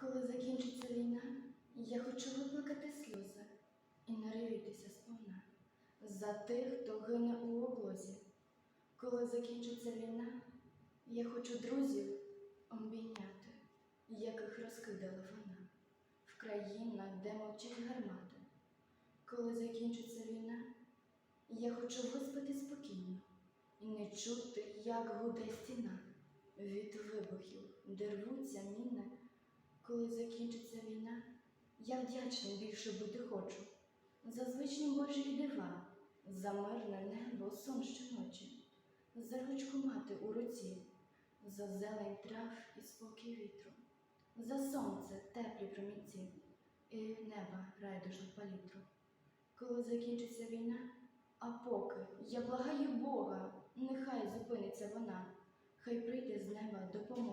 Коли закінчиться війна, я хочу виплакати сльози і наривітися сповна за тих, хто гине у облозі. Коли закінчиться війна, я хочу друзів обійняти, яких розкидала вона в країнах, де мовчать гармати. Коли закінчиться війна, я хочу виспати спокійно і не чути, як гуде стіна від вибухів, де рвуться міни. Коли закінчиться війна, я вдячним більше бути хочу за звичні Божі дива, за мирне небо, сон щоночі, за ручку мати у руці, за зелень трав і спокій вітру, за сонце теплі промінці і неба райдужну палітру. Коли закінчиться війна, а поки я благаю Бога, нехай зупиниться вона, хай прийде з неба допомога.